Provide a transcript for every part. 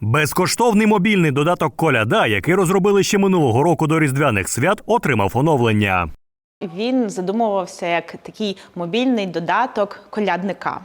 Безкоштовний мобільний додаток Коляда, який розробили ще минулого року до різдвяних свят, отримав оновлення. Він задумувався як такий мобільний додаток колядника.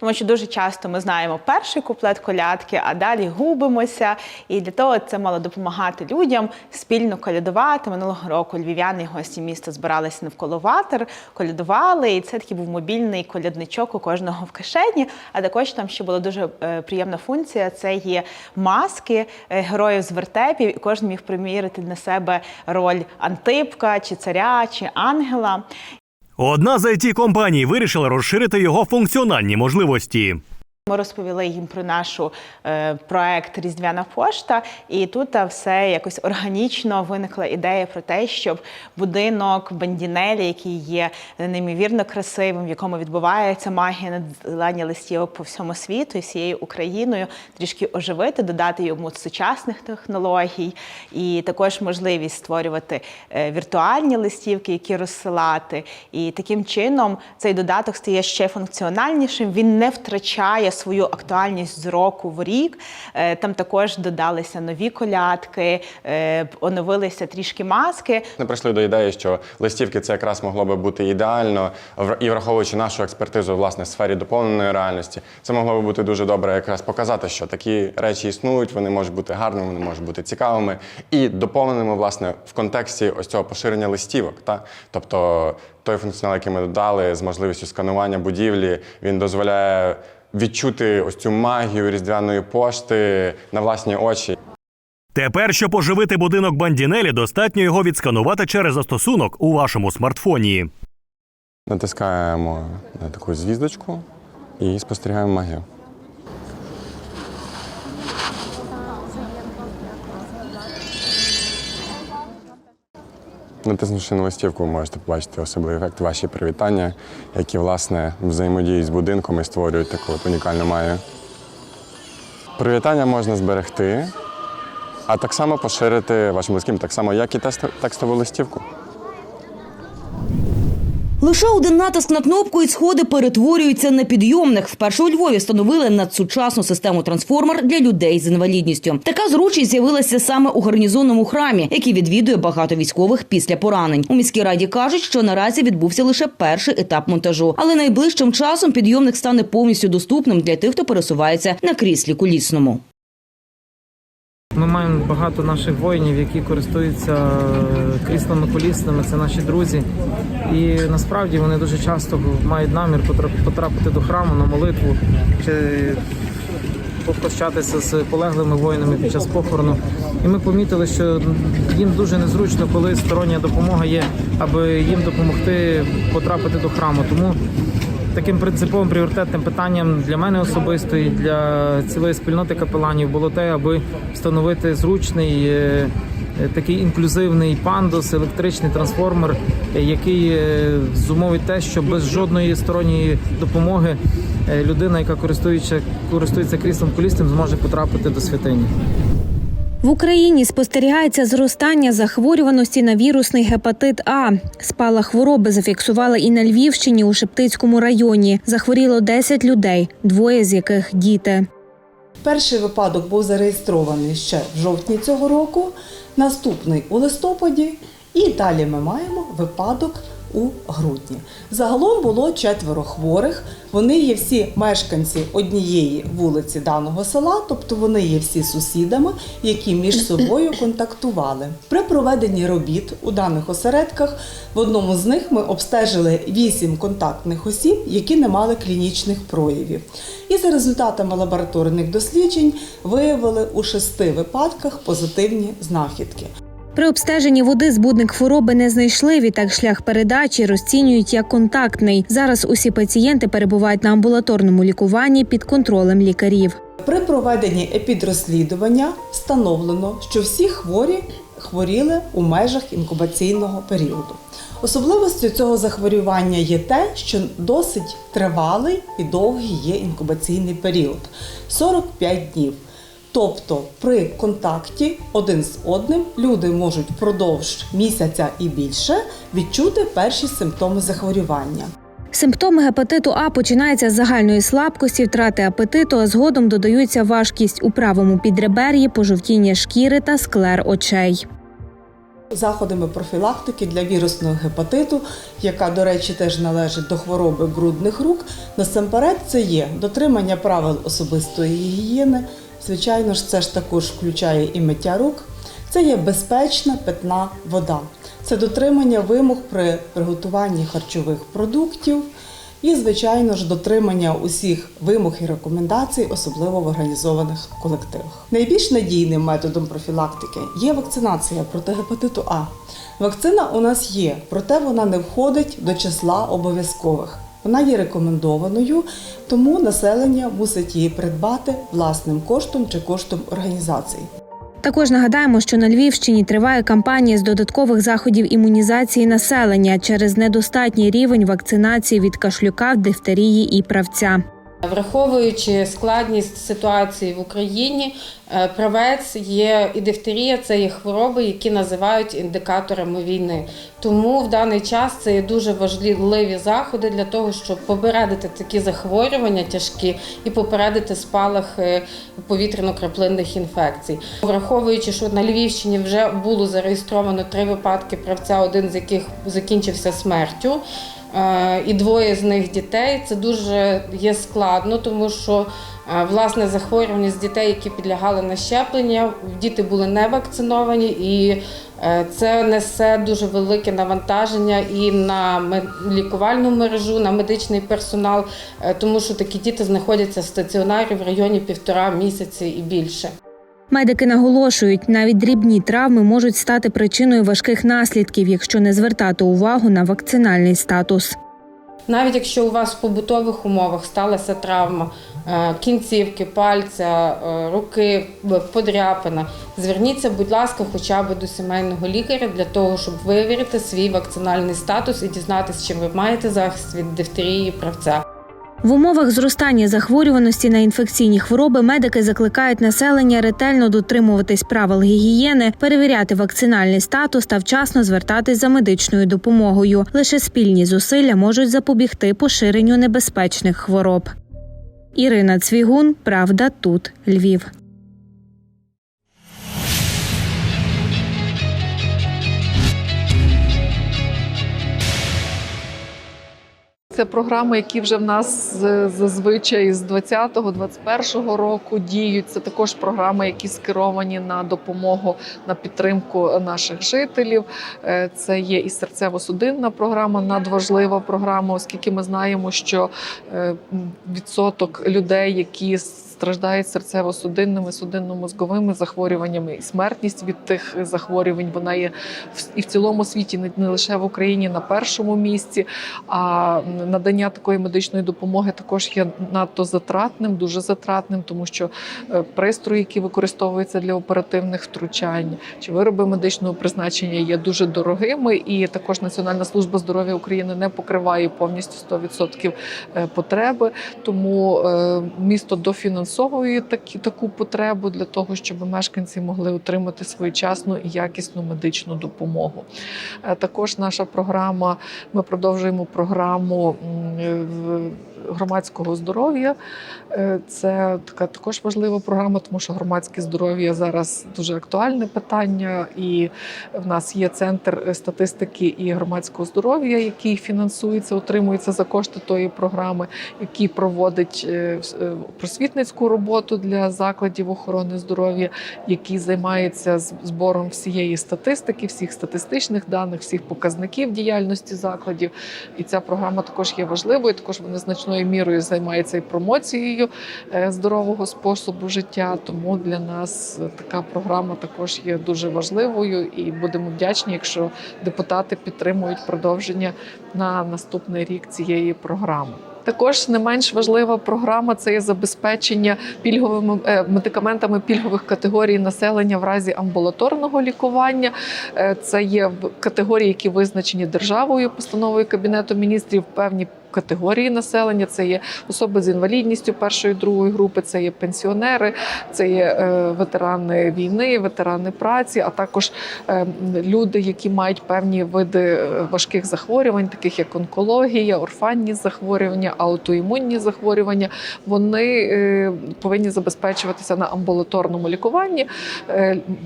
Тому що дуже часто ми знаємо перший куплет колядки, а далі губимося. І для того це мало допомагати людям спільно колядувати. Минулого року львів'яни і гості міста збиралися навколо ватер, колядували. І це такий був мобільний колядничок у кожного в кишені. А також там ще була дуже е, приємна функція: це є маски е, героїв з вертепів, і кожен міг примірити на себе роль Антипка, чи царя, чи ангела. Одна з it компаній вирішила розширити його функціональні можливості. Ми розповіли їм про нашу е, проект Різдвяна пошта, і тут все якось органічно виникла ідея про те, щоб будинок Бандінелі, який є неймовірно красивим, в якому відбувається магія надсилання листівок по всьому світу і всією Україною, трішки оживити, додати йому сучасних технологій, і також можливість створювати е, віртуальні листівки, які розсилати. І таким чином цей додаток стає ще функціональнішим. Він не втрачає свою актуальність з року в рік. Е, Там також додалися нові колядки, е, оновилися трішки маски. Ми прийшли до ідеї, що листівки це якраз могло би бути ідеально, і враховуючи нашу експертизу власне в сфері доповненої реальності, це могло би бути дуже добре якраз показати, що такі речі існують, вони можуть бути гарними, вони можуть бути цікавими і доповненими власне в контексті ось цього поширення листівок. Та? Тобто той функціонал, який ми додали з можливістю сканування будівлі, він дозволяє відчути ось цю магію різдвяної пошти на власні очі. Тепер, щоб оживити будинок Бандінелі, достатньо його відсканувати через застосунок у вашому смартфоні. Натискаємо на таку звіздочку і спостерігаємо магію. Натиснувши на листівку, ви можете побачити особливий ефект, ваші привітання, які, власне, взаємодіють з будинком і створюють таку от унікальну маю. Привітання можна зберегти, а так само поширити вашим близьким, так само, як і текстову листівку. Лише один натиск на кнопку і сходи перетворюються на підйомних. Вперше у Львові встановили надсучасну систему трансформер для людей з інвалідністю. Така зручність з'явилася саме у гарнізонному храмі, який відвідує багато військових після поранень. У міській раді кажуть, що наразі відбувся лише перший етап монтажу, але найближчим часом підйомник стане повністю доступним для тих, хто пересувається на кріслі колісному. Ми маємо багато наших воїнів, які користуються е, кріслами колісними. Це наші друзі. І насправді вони дуже часто мають намір потра- потрапити до храму на молитву чи попрощатися з полеглими воїнами під час похорону. І ми помітили, що їм дуже незручно, коли стороння допомога є, аби їм допомогти потрапити до храму. Тому таким принциповим пріоритетним питанням для мене особисто і для цілої спільноти капеланів було те, аби встановити зручний. е, е, Такий інклюзивний пандус, електричний трансформер, е, який зумовить те, що без жодної сторонньої допомоги людина, яка користується, користується кріслом колісним, зможе потрапити до святині. В Україні спостерігається зростання захворюваності на вірусний гепатит А. Спала хвороби зафіксували і на Львівщині у Шептицькому районі. Захворіло 10 людей, двоє з яких діти. Перший випадок був зареєстрований ще в жовтні цього року, наступний у листопаді, і далі ми маємо випадок у грудні. Загалом було четверо хворих. Вони є всі мешканці однієї вулиці даного села, тобто вони є всі сусідами, які між собою контактували. При проведенні робіт у даних осередках в одному з них ми обстежили вісім контактних осіб, які не мали клінічних проявів. І за результатами лабораторних досліджень виявили у шести випадках позитивні знахідки. При обстеженні води збудник хвороби не знайшли. Відтак шлях передачі розцінюють як контактний. Зараз усі пацієнти перебувають на амбулаторному лікуванні під контролем лікарів. При проведенні епідрозслідування встановлено, що всі хворі хворіли у межах інкубаційного періоду. Особливостю цього захворювання є те, що досить тривалий і довгий є інкубаційний період 45 днів. Тобто при контакті один з одним люди можуть впродовж місяця і більше відчути перші симптоми захворювання. Симптоми гепатиту А починаються з загальної слабкості, втрати апетиту, а згодом додаються важкість у правому підребер'ї, пожовтіння шкіри та склер очей. Заходами профілактики для вірусного гепатиту, яка, до речі, теж належить до хвороби брудних рук, насамперед це є дотримання правил особистої гігієни. Звичайно ж, це ж також включає і миття рук. Це є безпечна питна вода. Це дотримання вимог при приготуванні харчових продуктів і, звичайно ж, дотримання усіх вимог і рекомендацій, особливо в організованих колективах. Найбільш надійним методом профілактики є вакцинація проти гепатиту А. Вакцина у нас є, проте вона не входить до числа обов'язкових. Вона є рекомендованою, тому населення мусить її придбати власним коштом чи коштом організації. Також нагадаємо, що на Львівщині триває кампанія з додаткових заходів імунізації населення через недостатній рівень вакцинації від кашлюка, дифтерії і правця. Враховуючи складність ситуації в Україні, е, правець є і дифтерія це є хвороби, які називають індикаторами війни. Тому в даний час це є дуже важливі заходи для того, щоб попередити такі захворювання тяжкі і попередити спалах е, повітряно-краплинних інфекцій. Враховуючи, що на Львівщині вже було зареєстровано три випадки правця, один з яких закінчився смертю. Е, і двоє з них дітей. Це дуже є складно, тому що е, власне захворюваність дітей, які підлягали на щеплення, діти були не вакциновані, і е, це несе дуже велике навантаження і на лікувальну мережу, на медичний персонал, тому що такі діти знаходяться в стаціонарі в районі півтора місяці і більше. Медики наголошують, навіть дрібні травми можуть стати причиною важких наслідків, якщо не звертати увагу на вакцинальний статус. Навіть якщо у вас в побутових умовах сталася травма е, кінцівки, пальця, е, руки, подряпина, зверніться, будь ласка, хоча б до сімейного лікаря для того, щоб вивірити свій вакцинальний статус і дізнатися, чи ви маєте захист від дифтерії правця. В умовах зростання захворюваності на інфекційні хвороби медики закликають населення ретельно дотримуватись правил гігієни, перевіряти вакцинальний статус та вчасно звертатись за медичною допомогою. Лише спільні зусилля можуть запобігти поширенню небезпечних хвороб. Ірина Цвігун, Правда, тут Львів. Це програми, які вже в нас зазвичай з 20-21 року діють. Це також програми, які скеровані на допомогу на підтримку наших жителів. Е, Це є і серцево-судинна програма, надважлива програма, оскільки ми знаємо, що е, відсоток людей, які страждають серцево-судинними, судинно-мозговими захворюваннями, і смертність від тих захворювань вона є в- і в цілому світі, не лише в Україні на першому місці. А надання такої медичної допомоги також є надто затратним, дуже затратним, тому що е, пристрої, які використовуються для оперативних втручань, чи вироби медичного призначення є дуже дорогими, і також Національна служба здоров'я України не покриває повністю 100% е, потреби. Тому е, місто дофінансовує такі, таку потребу для того, щоб мешканці могли отримати своєчасну і якісну медичну допомогу. Також наша програма. Ми продовжуємо програму 嗯。Громадського здоров'я. Е, Це така також важлива програма, тому що громадське здоров'я зараз дуже актуальне питання, і в нас є центр статистики і громадського здоров'я, який фінансується, утримується за кошти тої програми, який проводить е, е, просвітницьку роботу для закладів охорони здоров'я, який займається збором всієї статистики, всіх статистичних даних, всіх показників діяльності закладів. І ця програма також є важливою. Також вони значною мірою займаються і промоцією е, здорового способу життя. Тому для нас така програма також є дуже важливою, і будемо вдячні, якщо депутати підтримують продовження на наступний рік цієї програми. Також не менш важлива програма це є забезпечення пільговими е, медикаментами пільгових категорій населення в разі амбулаторного лікування. Е, Це є категорії, які визначені державою, постановою Кабінету міністрів, певні категорії населення: це є особи з інвалідністю першої другої групи, це є пенсіонери, це є е, ветерани війни, ветерани праці, а також е, люди, які мають певні види е, важких захворювань, таких як онкологія, орфанні захворювання, аутоімунні захворювання. Вони повинні забезпечуватися на амбулаторному лікуванні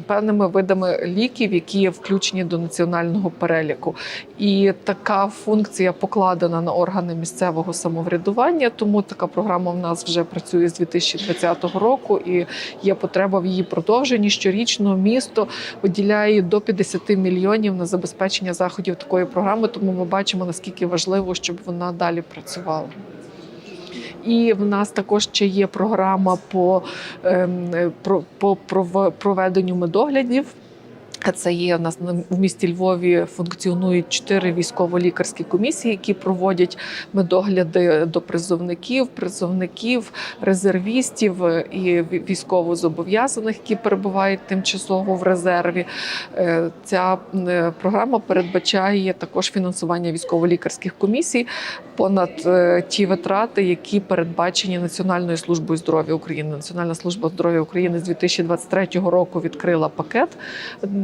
певними видами ліків, які є включені до національного переліку. І така функція покладена на органи місцевого самоврядування. Тому така програма в нас вже працює з 2020 року, і є потреба в її продовженні. Щорічно місто виділяє до 50 мільйонів на забезпечення заходів такої програми. Тому ми бачимо наскільки важливо, щоб вона далі працювала. І в нас також ще є програма по, ем, е, по пров- проведенню медоглядів. Це є у нас на- в місті Львові функціонують чотири військово-лікарські комісії, які проводять медогляди до призовників, призовників, резервістів е, і військовозобов'язаних, які перебувають тимчасово в резерві. Е, Ця е, програма передбачає також фінансування військово-лікарських комісій понад ті витрати, які передбачені Національною службою здоров'я України. Національна служба здоров'я України з 2023 року відкрила пакет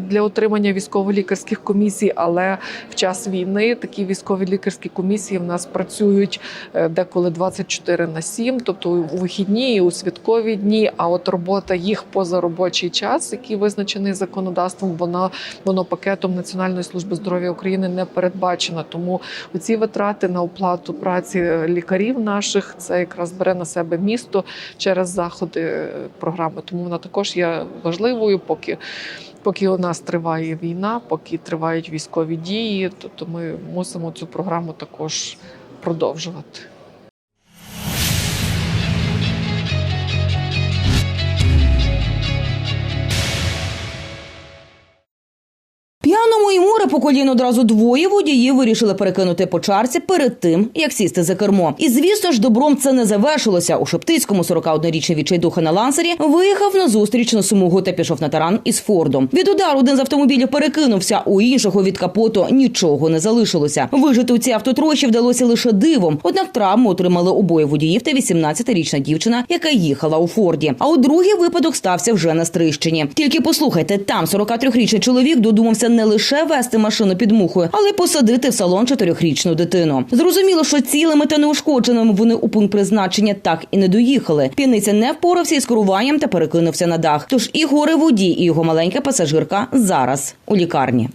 для отримання військово-лікарських комісій, але в час війни такі військові лікарські комісії в нас працюють е, деколи 24 на 7, тобто у вихідні і у святкові дні. А от робота їх поза робочий час, який визначений законодавством, вона воно пакетом Національної служби здоров'я України не передбачено. Тому оці витрати на оплату праці е, лікарів наших це якраз бере на себе місто через заходи е, програми. Тому вона також є важливою, поки. Поки у нас триває війна, поки тривають військові дії, то, то ми мусимо цю програму також продовжувати. П'яному і море по коліно одразу двоє водіїв вирішили перекинути по чарці перед тим, як сісти за кермо. І звісно ж, добром це не завершилося. У Шептицькому 41-річний відчайдуха на лансері виїхав на зустрічну смугу та пішов на таран із Фордом. Від удару один з автомобілів перекинувся, у іншого від капоту нічого не залишилося. Вижити у цій автотрощі вдалося лише дивом. Однак травму отримали обоє водіїв та 18-річна дівчина, яка їхала у Форді. А от другий випадок стався вже на Стрищині. Тільки послухайте, там 43-річний чоловік додумався не лише вести машину під мухою, але й посадити в салон чотирьохрічну дитину. Зрозуміло, що цілими та неушкодженими вони у пункт призначення так і не доїхали. П'яниця не впорався із керуванням та перекинувся на дах. Тож і горе водій, і його маленька пасажирка зараз у лікарні.